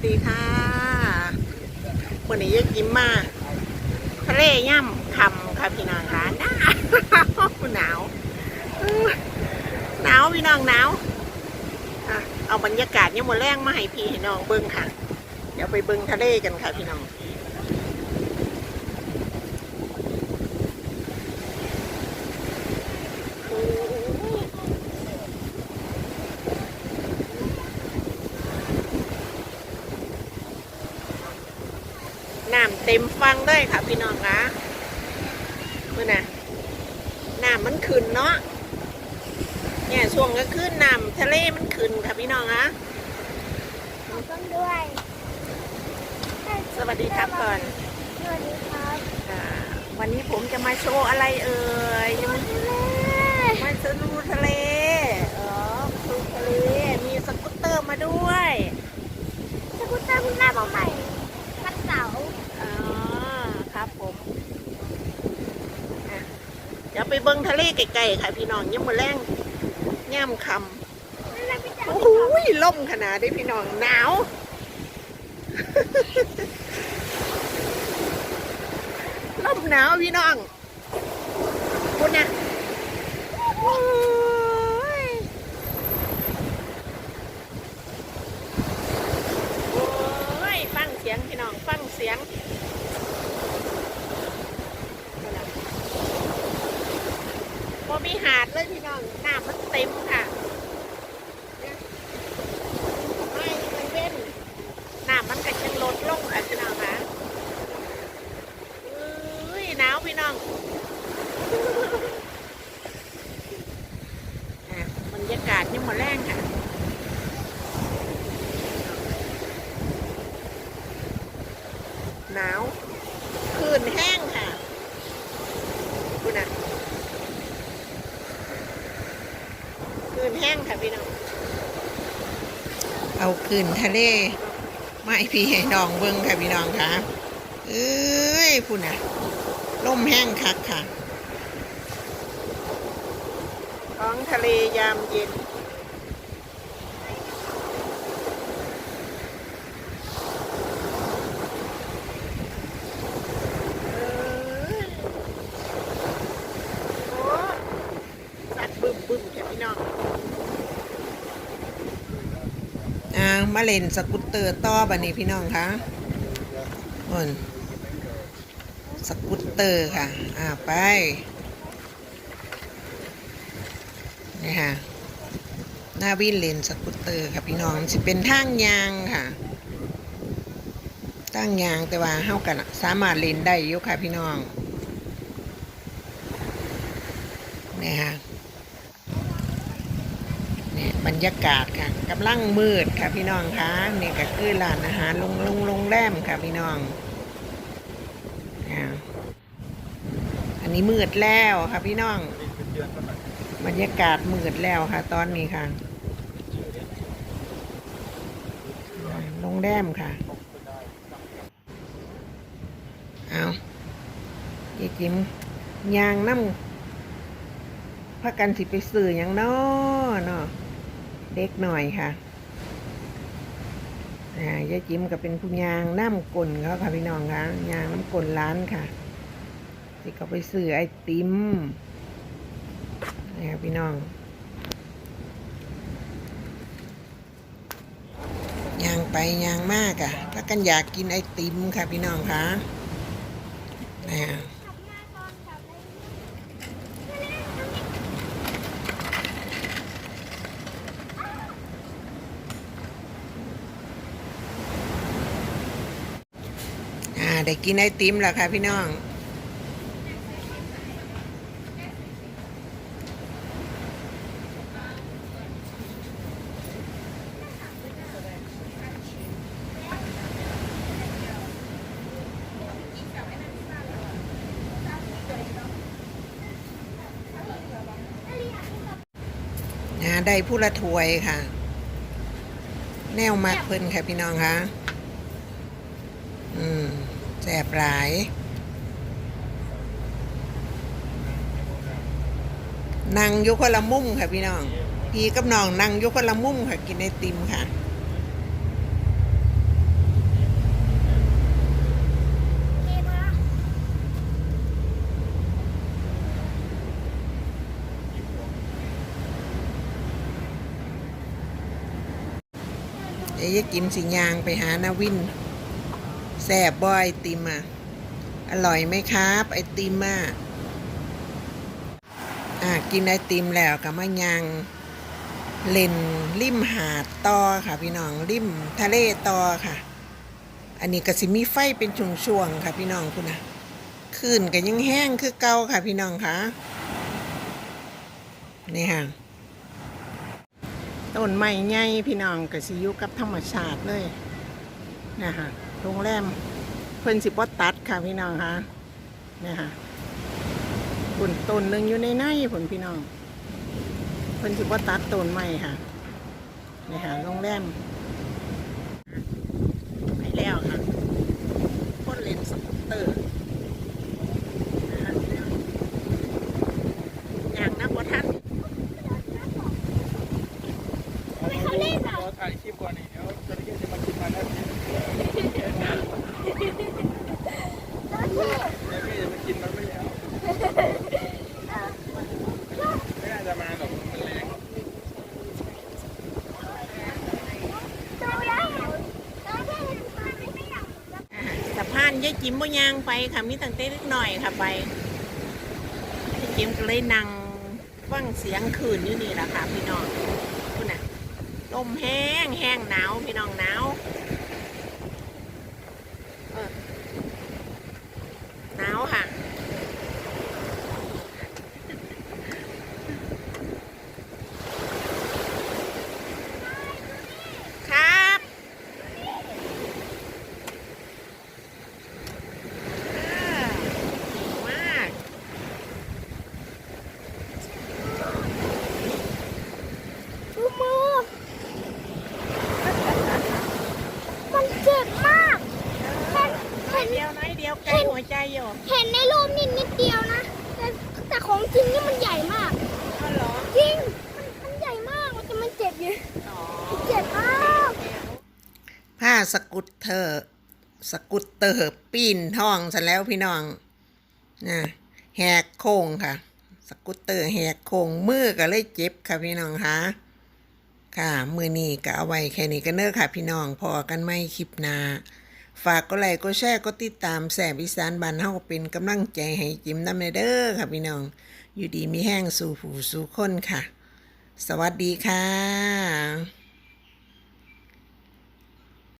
วัสดีค่ะวันนี้ยังกินมาทะเลย่ำคำค่ะพี่น้องค่ะหนาวหนาวหนาวพี่น้องหนาวเอาบรรยากาศเนี่ยมาแรงมาให้พี่ให้น้องเบิ้งค่ะ เดี๋ยวไปเบิ้งทะเลกันค่ะพี่น้อง น้ำเต็มฟังเลยค่ะพี่น้องคะเมื่อน่ะน้ำมันขึ้นเนาะเนี่ยช่วงก็ขึ้นน้ำทะเลมันขึ้นค่ะพี่น้องคะขอบคุณด้วย สวัสดีครับก่อน สวัสดีครับอ่าวันนี้ผมจะมาโชว์อะไรเอ่ยมาสนูทะเลเออดูทะเล มีสกูตเตอร์มาด้วย สกูตเตอร์คุณแม่บอกใหม่วันเสาร์ อ๋อครับผมอะเดี๋ยว ไปเบิ้งทะเลไกลๆค่ะ พี่น้องยังมาแรงย่ำคำโอ้ยล่มขนาดนี้พี่น้องหนาวล่มหนาวพี่น้องคุณนะโอ้ยโอ้ยฟังเสียงพี่น้องฟังเสียงพอมี หาดเลยพี่น้องน้ำมันเต็มค่ะเนี่ยไม่มันเว้นน้ำมันก็ยังลดลงค่ะพี่น้องค่ะเอ้ยหนาวพี่น้อง อะบรรยากาศยังหมดแรงค่ะ หนาวคลื่นแห้งค่ะคุณน่ะคลื่นแห้งค่ะพี่น้อง ขึ้นทะเลไม้พี่ให้น้องเบิ้งค่ะพี่น้องค่ะเอ้ยผุน่ะล่มแห้งคักค่ะท้องทะเลยามเย็น เอ้ยโอ้สัตว์บึ้มบึ้มแค่พี่น้อง อ่า มาเล่นสกูตเตอร์ต่อบันนี้พี่น้องคะคนสกูตเตอร์ค่ะ อ่าไปนี่ค่ะหน้าวินเลนสกูตเตอร์ค่ะพี่น้องจะเป็นทางยางค่ะทางยางแต่ว่าเฮากันสามารถเล่นได้อยู่ค่ะพี่น้องนี่ค่ะ บรรยากาศค่ะกำลังมืดค่ะพี่น้องคะนี่ก็คือร้านอาหารลงลงโรงแรมค่ะพี่น้องอันนี้มืดแล้วค่ะพี่น้อง บรรยากาศมืดแล้วค่ะ ตอนนี้ค่ะโรงแรมค่ะเอาอีกิมยางน้ำพักกันสิไปสื่ออย่างน้อเนาะ เด็กหน่อยค่ะอ่ายายจิ้มก็เป็นผู้ยางน้ำกลนเขาค่ะพี่น้องค่ะยางน้ำกลนร้านค่ะที่เขาไปซื้อไอติมนี่ครับพี่น้องยางไปยางมากอะ่ะถ้ากันอยากกินไอติมค่ะพี่น้องคะนะ ได้กินไอติมแล้วค่ะพี่น้อง ได้ผู้ละถวยค่ะ แนวมักเพิ่นค่ะพี่น้องคะอืม แสบหลาย นั่งยุคนละมุ่มค่ะพี่น้อง พี่กับน้องนั่งยุคนละมุ่มค่ะกินไอติมค่ะเอ๊ยกินสิยางไปหานาวิน บบ่ไอติมอะ อร่อยไหมครับ ไอติมอะอะกินไอติมแล้วก็มายางเล่นริมหาดต่อค่ะ พี่น้องริมทะเลต่อค่ะ อันนี้ก็สิมีไฟเป็นช่วงๆค่ะ พี่น้องคุณนะคลื่นก็ยังแห้งคือเก่าค่ะ พี่น้องค่ะนี่ค่ะต้นไม้ใหญ่พี่น้องก็สิอยู่กับธรรมชาติเลย นะฮะโรงแรมเพิ่นสิบ่ตัดค่ะพี่น้องค่ะนี่ค่ะผลต้นหนึ่งอยู่ในในผลพี่น้องเพิ่นสิบ่ตัดต้นใหม่ค่ะนี่ค่ะโรงแรมไปแล้วค่ะคนเล่นสกูตเตอร์นะคะอย่างนับว่าท่าน ไม่เขาเล่นอะ เราถ่ายคลิปก่อนนี่เดี๋ยวจะได้จะมากินมาแล้วเนี่ย แล้วที่ เดี๋ยวพี่จะมากินมันไม่แล้วไม่น่าจะมาหรอกมันแรง ดูแล้วแล้วที่มันไม่อยาก อ่าสะพานยายจิ๋มบ่ยางไปค่ะมีตั้งแต่เล็กหน่อยค่ะไปยายจิ๋มก็เลยนั่งฟังเสียงคืนอยู่นี่แหละค่ะพี่น้องคุณน่ะลมแห้งแห้งหนาวพี่น้องหนาวเออหนาวค่ะ ครับอ่าดีมาก ดูมือ มันเจ็บมากเห็น น้อ เห็ ย น เดี ยวน้อยเดียวใกล้หัวใจอยู่เห็นในรูปนี่นิดเดียวนะ แต่แต่ของจริงนี่มันใหญ่มากอ๋อเหรอจริงมันมันใหญ่มากมันจะมันเจ็บอยู่อ๋อมันเจ็บมากผ้าสกุตเตอร์สกุตเตอร์ปีนท่องซะแล้วพี่น้องนะแหกโค้งค่ะ สกุตเตอร์แหกโค้งมือก็เลยเจ็บค่ะพี่น้องคะค่ะ มือนี้ก็เอาไว้แค่นี้ก็เน้อค่ะพี่น้องพอกันไม่คลิปหน้า ฝากก็ไลค์ก็แชร์ก็ติดตามแสบอีสานบ้านเฮาเป็นกำลังใจให้จิมน้ำในเด้อค่ะพี่น้อง อยู่ดีมีแห้งสู่ผู้สู่คนค่ะ สวัสดีค่ะ